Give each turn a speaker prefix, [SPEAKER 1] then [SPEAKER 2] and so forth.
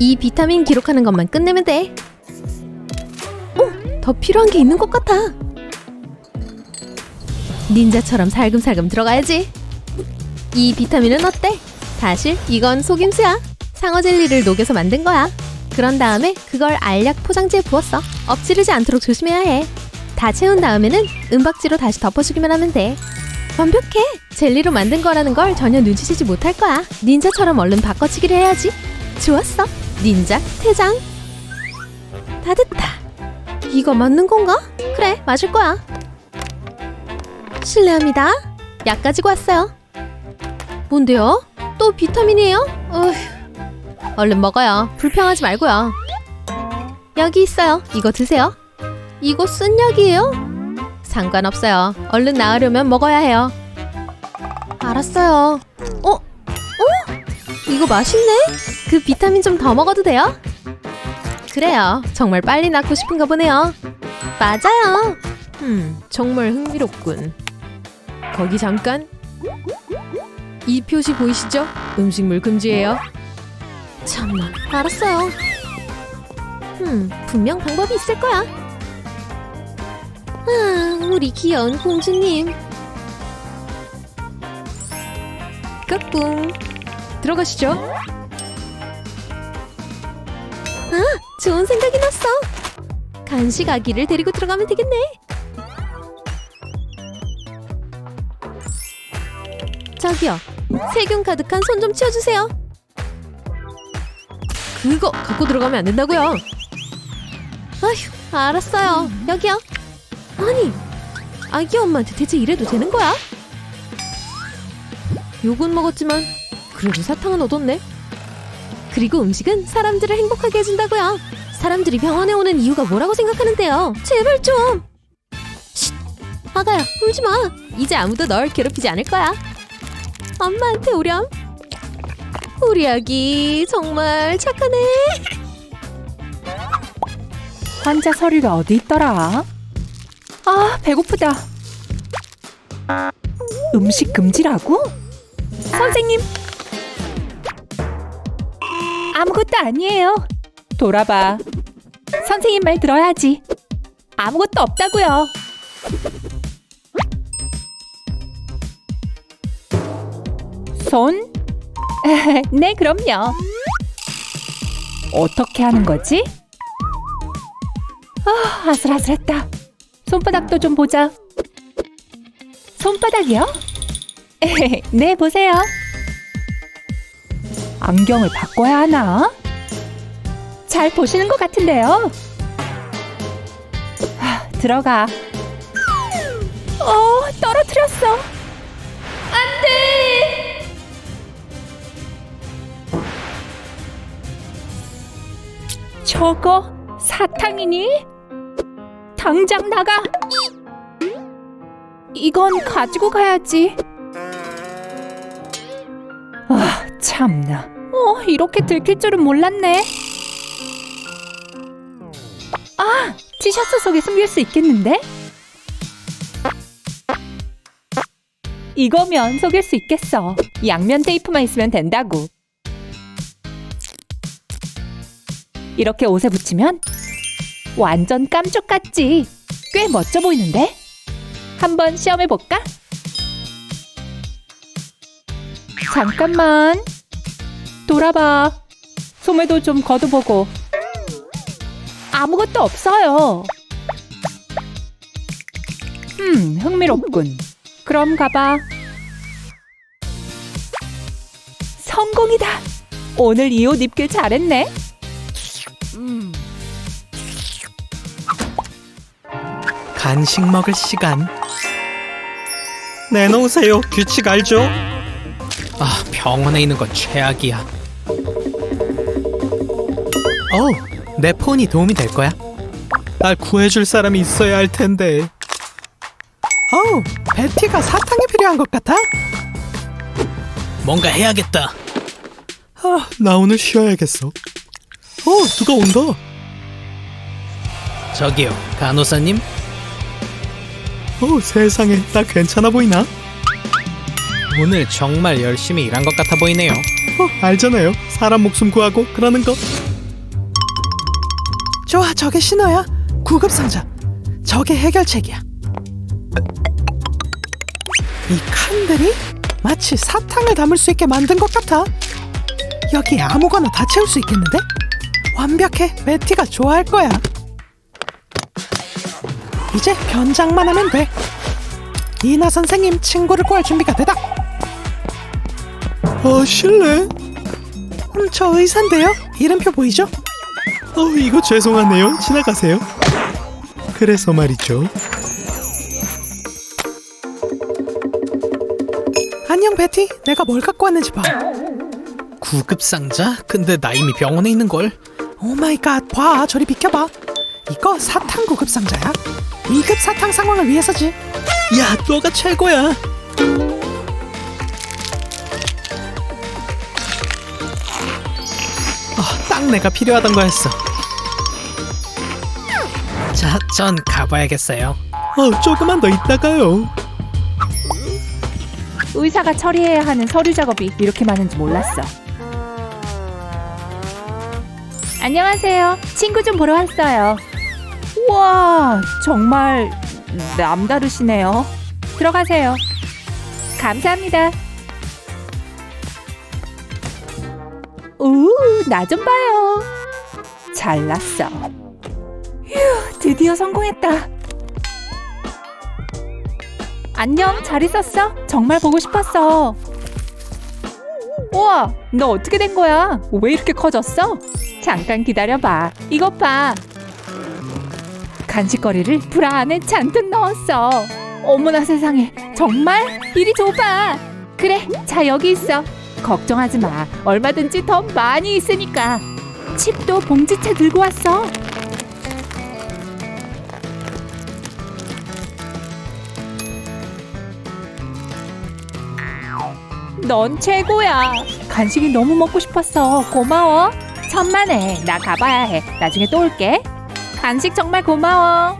[SPEAKER 1] 이 비타민 기록하는 것만 끝내면 돼. 어, 더 필요한 게 있는 것 같아. 닌자처럼 살금살금 들어가야지. 이 비타민은 어때? 사실 이건 속임수야. 상어 젤리를 녹여서 만든 거야. 그런 다음에 그걸 알약 포장지에 부었어. 엎지르지 않도록 조심해야 해. 다 채운 다음에는 은박지로 다시 덮어주기만 하면 돼. 완벽해. 젤리로 만든 거라는 걸 전혀 눈치채지 못할 거야. 닌자처럼 얼른 바꿔치기를 해야지. 좋았어. 닌자 퇴장. 다 됐다. 이거 맞는 건가? 그래, 맞을 거야. 실례합니다. 약 가지고 왔어요. 뭔데요? 또 비타민이에요? 어휴. 얼른 먹어요. 불평하지 말고요. 여기 있어요. 이거 드세요. 이거 쓴 약이에요? 상관없어요. 얼른 나으려면 먹어야 해요. 알았어요. 어? 어? 이거 맛있네? 그 비타민 좀 더 먹어도 돼요? 그래요. 정말 빨리 낫고 싶은가 보네요. 맞아요. 음, 정말 흥미롭군. 거기 잠깐. 이 표시 보이시죠? 음식물 금지예요. 참나. 알았어요. 음, 분명 방법이 있을 거야. 아, 우리 귀여운 공주님. 까꿍. 들어가시죠. 좋은 생각이 났어. 간식 아기를 데리고 들어가면 되겠네. 저기요, 세균 가득한 손 좀 치워주세요. 그거 갖고 들어가면 안 된다고요. 아휴, 알았어요. 여기요. 아니, 아기 엄마한테 대체 이래도 되는 거야? 욕은 먹었지만 그래도 사탕은 얻었네. 그리고 음식은 사람들을 행복하게 해준다고요. 사람들이 병원에 오는 이유가 뭐라고 생각하는데요? 제발 좀. 쉿, 아가야, 울지 마. 이제 아무도 널 괴롭히지 않을 거야. 엄마한테 오렴. 우리 아기 정말 착하네.
[SPEAKER 2] 환자 서류가 어디 있더라? 아, 배고프다. 음식 금지라고? 선생님! 아무것도 아니에요. 돌아봐. 선생님 말 들어야지. 아무것도 없다고요. 손? 네, 그럼요. 어떻게 하는 거지? 아, 아슬아슬했다. 손바닥도 좀 보자. 손바닥이요? 네, 보세요. 안경을 바꿔야 하나? 잘 보시는 것 같은데요. 하, 들어가. 어, 떨어뜨렸어. 안 돼! 저거 사탕이니? 당장 나가! 이건 가지고 가야지. 참나. 어, 이렇게 들킬 줄은 몰랐네. 아, 티셔츠 속에 숨길 수 있겠는데? 이거면 속일 수 있겠어. 양면 테이프만 있으면 된다고. 이렇게 옷에 붙이면 완전 깜쪽 같지? 꽤 멋져 보이는데? 한번 시험해 볼까? 잠깐만. 돌아봐. 소매도 좀 걷어보고. 아무것도 없어요. 음, 흥미롭군. 그럼 가봐. 성공이다. 오늘 이 옷 입길 잘했네.
[SPEAKER 3] 간식 먹을 시간. 내놓으세요. 규칙 알죠? 아, 병원에 있는 건 최악이야. 어우, 내 폰이 도움이 될 거야. 날 구해줄 사람이 있어야 할 텐데. 어우, 베티가 사탕이 필요한 것 같아? 뭔가 해야겠다. 아, 나 오늘 쉬어야겠어. 어, 누가 온다. 저기요, 간호사님. 어, 세상에, 나 괜찮아 보이나? 오늘 정말 열심히 일한 것 같아 보이네요. 어, 알잖아요. 사람 목숨 구하고 그러는 거. 좋아, 저게 신호야. 구급 상자. 저게 해결책이야. 이 칸들이 마치 사탕을 담을 수 있게 만든 것 같아. 여기 아무거나 다 채울 수 있겠는데? 완벽해. 베티가 좋아할 거야. 이제 변장만 하면 돼. 이나 선생님 친구를 구할 준비가 되다. 어, 실례. 음, 저 의사인데요. 이름표 보이죠? 어, 이거 죄송하네요. 지나가세요. 그래서 말이죠. 안녕, 베티. 내가 뭘 갖고 왔는지 봐. 구급 상자? 근데 나 이미 병원에 있는 걸. 오 마이 갓. 봐. 저리 비켜봐. 이거 사탕 구급 상자야. 2급 사탕 상황을 위해서지. 야, 너가 최고야. 어, 딱 내가 필요하던 거였어. 자, 전 가봐야겠어요. 어, 조금만 더 있다가요.
[SPEAKER 2] 의사가 처리해야 하는 서류 작업이 이렇게 많은지 몰랐어. 안녕하세요. 친구 좀 보러 왔어요. 우와, 정말 남다르시네요. 들어가세요. 감사합니다. 오, 나 좀 봐요. 잘났어. 휴, 드디어 성공했다. 안녕, 잘 있었어? 정말 보고 싶었어. 우와, 너 어떻게 된 거야? 왜 이렇게 커졌어? 잠깐 기다려봐. 이것 봐. 간식거리를 브라 안에 잔뜩 넣었어. 어머나 세상에, 정말? 이리 줘봐. 그래, 자 여기 있어. 걱정하지 마. 얼마든지 더 많이 있으니까. 칩도 봉지채 들고 왔어. 넌 최고야. 간식이 너무 먹고 싶었어. 고마워. 천만에. 나 가봐야 해. 나중에 또 올게. 간식 정말 고마워.